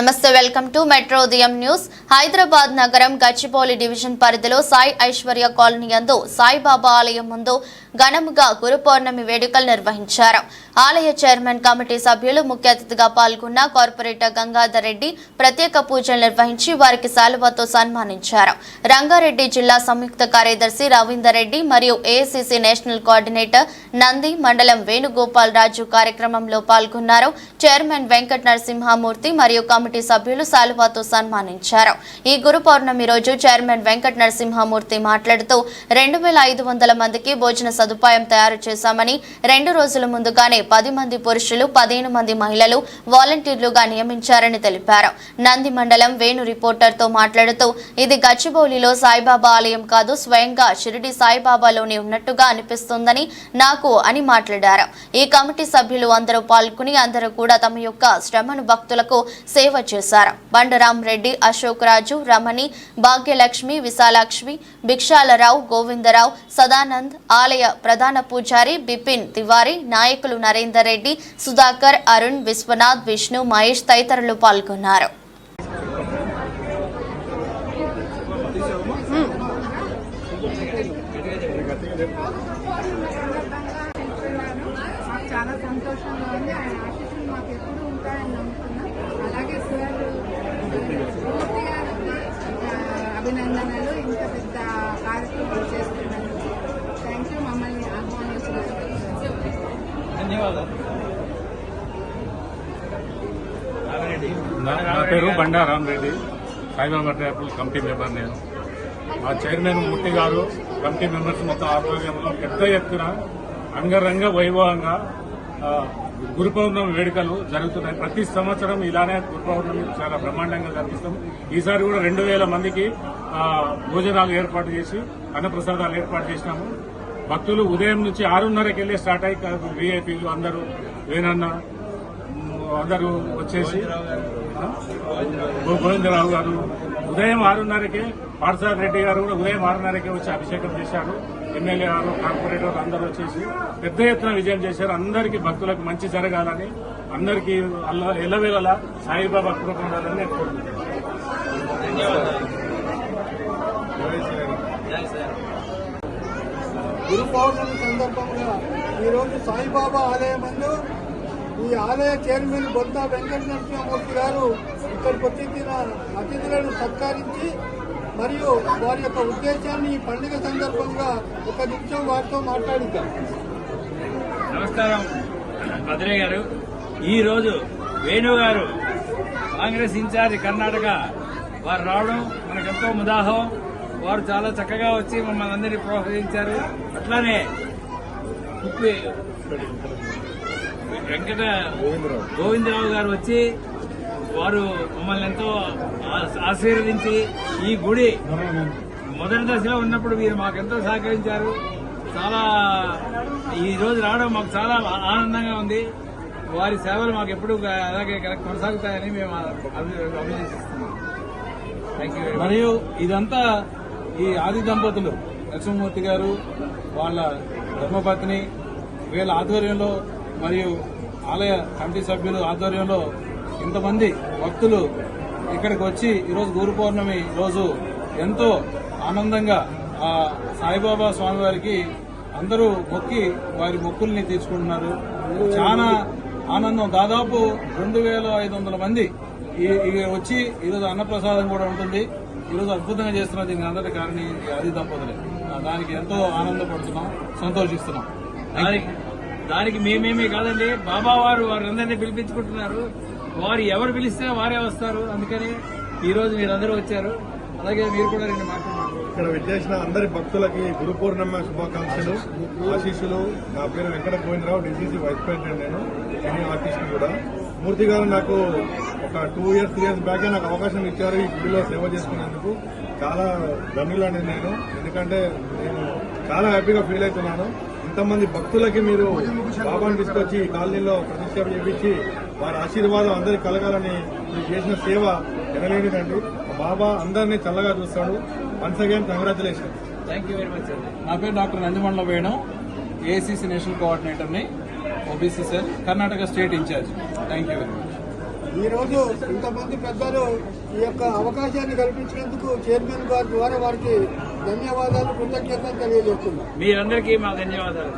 నమస్తే welcome to metro ఉదయం news. Hyderabad నగరం గచ్చిపోలి డివిజన్ పరిధిలో సాయి ఐశ్వర్య కాలనీ యందు సాయిబాబా ఆలయం ముందు ఘనముగా గురు పౌర్ణమి వేడుకలు నిర్వహించారు. ఆలయ చైర్మన్ కమిటీ సభ్యులు ముఖ్య అతిథిగా పాల్గొన్న కార్పొరేటర్ గంగాధర్ రెడ్డి ప్రత్యేక పూజలు నిర్వహించి వారికి శాలువాతో సన్మానించారు. రంగారెడ్డి జిల్లా సంయుక్త కార్యదర్శి రవీందర్ రెడ్డి మరియు ఏఐసిసి నేషనల్ కోఆర్డినేటర్ నంది మండలం వేణుగోపాల్ రాజు కార్యక్రమంలో పాల్గొన్నారు. చైర్మన్ వెంకట నరసింహమూర్తి మరియు కమిటీ సభ్యులు శాలువాతో సన్మానించారు. ఈ గురు పౌర్ణమి రోజు చైర్మన్ వెంకట నరసింహమూర్తి మాట్లాడుతూ రెండు వేల ఐదు వందల మందికి భోజన సదుపాయం తయారు చేశామని రెండు రోజుల ముందుగానే పది మంది పురుషులు పదిహేను మంది మహిళలు వాలంటీర్లుగా నియమించారని తెలిపారు. నంది మండలం వేణు రిపోర్టర్తో మాట్లాడుతూ ఇది గచ్చిబౌలిలో సాయిబాబా ఆలయం కాదు స్వయంగా షిరిడి సాయిబాబాలోనే ఉన్నట్టుగా అనిపిస్తుందని నాకు అని మాట్లాడారు. ఈ కమిటీ సభ్యులు అందరూ పాల్గొని అందరూ కూడా తమ యొక్క శ్రమను భక్తులకు సేవ చేశారు. బండరాం రెడ్డి అశోక్ రాజు రమణి భాగ్యలక్ష్మి విశాలాక్ష్మి భిక్షాలరావు గోవిందరావు సదానంద్ ఆలయ ప్రధాన పూజారి బిపిన్ తివారీ నాయకులు నరేందర్ రెడ్డి సుధాకర్ అరుణ్ విశ్వనాథ్ విష్ణు మహేష్ తదితరులు పాల్గొన్నారు. చాలా సంతోషంగా ఉంది. ఆయన ఆశీస్సులు మాకు ఎప్పుడు ఉంటాయని నమ్ముతున్నాం. అలాగే సార్ పూర్తిగా అభినందనలు ఇంత పెద్ద కార్యక్రమం చేస్తున్నందుకు థ్యాంక్ యూ మమ్మల్ని ఆహ్వానించినందుకు నా నా పేరు బండా రామరెడ్డి. సాయిబాబా ట్రాపుల్ కమిటీ మెంబర్ నేను. మా చైర్మన్ ముట్టి గారు కమిటీ మెంబర్స్ మొత్తం ఆధ్వర్యంలో పెద్ద ఎత్తున అంగరంగ వైభవంగా గురు పౌర్ణమి వేడుకలు జరుగుతున్నాయి. ప్రతి సంవత్సరం ఇలానే గురు పౌర్ణమి చాలా బ్రహ్మాండంగా జరిపిస్తాం ఈసారి కూడా రెండు వేల మందికి భోజనాలు ఏర్పాటు చేసి అన్నప్రసాదాలు ఏర్పాటు చేసినాము. భక్తులు ఉదయం నుంచి ఆరున్నరకి వెళ్ళి స్టార్ట్ అయ్యి వీఐపీలు అందరూ వేనన్న అందరూ వచ్చేసి గోవిందరావు గారు ఉదయం ఆరున్నరకే పార్సార్ రెడ్డి గారు కూడా ఉదయం ఆరున్నరకే వచ్చి అభిషేకం చేశారు. ఎమ్మెల్యే గారు కార్పొరేటర్ అందరూ వచ్చేసి పెద్ద ఎత్తున విజయం చేశారు. అందరికీ భక్తులకు మంచి జరగాలని అందరికీ అల్ల ఎల్లవేళలా సాయిబాబా కృప ఉండాలని నేను కోరుకుంటున్నాను. గురు పౌర్ణమి సందర్భంగా ఈరోజు సాయిబాబా ఆలయం ఈ ఆలయ చైర్మన్ బొంత వెంకట నరసింహమూర్తి గారు ఇక్కడికి వచ్చిన అతిథులను సత్కరించి మరియు వారి యొక్క ఉద్దేశాన్ని ఈ పండుగ సందర్భంగా ఒక నిమిషం వారితో మాట్లాడుతాం. నమస్కారం. భద్రయ్య గారు ఈరోజు వేణు గారు కాంగ్రెస్ ఇన్ఛార్జ్ కర్ణాటక వారు రావడం మనకెంతో ముదాహం. వారు చాలా చక్కగా వచ్చి మమ్మల్ని అందరినీ ప్రోత్సహించారు. అట్లానే ఉప్పి వెంకట గోవిందరావు గారు వచ్చి వారు మమ్మల్ని ఎంతో ఆ- ఆశీర్వదించి ఈ గుడి మొదటి దశలో ఉన్నప్పుడు మీరు మాకెంతో సహకరించారు. చాలా ఈ రోజు రావడం మాకు చాలా ఆనందంగా ఉంది. వారి సేవలు మాకు ఎప్పుడు అలాగే కొనసాగుతాయని మేము అభినందిస్తున్నాం. థ్యాంక్ యూ మరియు ఇదంతా ఈ ఆది దంపతులు లక్ష్మణమూర్తి గారు వాళ్ళ ధర్మపత్ని వీళ్ళ ఆధ్వర్యంలో మరియు ఆలయ కమిటీ సభ్యులు ఆధ్వర్యంలో ఇంతమంది భక్తులు ఇక్కడికి వచ్చి ఈరోజు గురు పౌర్ణమి రోజు ఎంతో ఆనందంగా ఆ సాయిబాబా స్వామి వారికి అందరూ మొక్కి వారి మొక్కుల్ని తీర్చుకుంటున్నారు. చాలా ఆనందం. దాదాపు రెండు వేల ఐదు వందల మంది ఈ- ఈ వచ్చి ఈరోజు అన్నప్రసాదం కూడా ఉంటుంది. ఈరోజు అద్భుతంగా చేస్తున్న దీనికి అందరి కారణం దంపతులే ఆ, దానికి ఎంతో ఆనందపడుతున్నాం సంతోషిస్తున్నాం. దానికి దానికి మేమేమీ కాదండి. బాబా వారు వారందరినీ పిలిపించుకుంటున్నారు. వారు ఎవరు పిలిస్తే వారే వస్తారు. అందుకని ఈ రోజు మీరందరూ వచ్చారు. అలాగే మీరు కూడా రెండు మాట్లాడుతున్నారు ఇక్కడ విచ్చేసిన అందరి భక్తులకి గురు పూర్ణిమ శుభాకాంక్షలు ఆశీస్సులు. నా పేరు Venkata Govindarao DCC vice president నేను సీనియర్ ఆర్టిస్ట్ కూడా. మూర్తి గారు నాకు ఒక టూ ఇయర్స్ త్రీ ఇయర్స్ బ్యాకే నాకు అవకాశం ఇచ్చారు ఈ గుడిలో సేవ చేసుకునేందుకు చాలా ధన్యులండి నేను. ఎందుకంటే నేను చాలా హ్యాపీగా ఫీల్ అవుతున్నాను. ఇంతమంది భక్తులకి మీరు బాబాను తీసుకొచ్చి ఈ కాలనీలో ప్రతిష్టాప చేపించి వారి ఆశీర్వాదం అందరికి కలగాలని మీరు చేసిన సేవ ఎనలేనిదండి బాబా అందరినీ చల్లగా చూస్తాడు. Once again congratulation thank you very much నా పేరు doctor Nandimandala Venu ACC national కోఆర్డినేటర్ని OBC cell Karnataka state incharge. Thank you very much ఈ రోజు ఇంతమంది పెద్దలు ఈ యొక్క అవకాశాన్ని కల్పించినందుకు చైర్మన్ గారి ద్వారా వారికి ధన్యవాదాలు కృతజ్ఞతలు తెలియజేస్తున్నాం. మీరందరికీ మా ధన్యవాదాలు.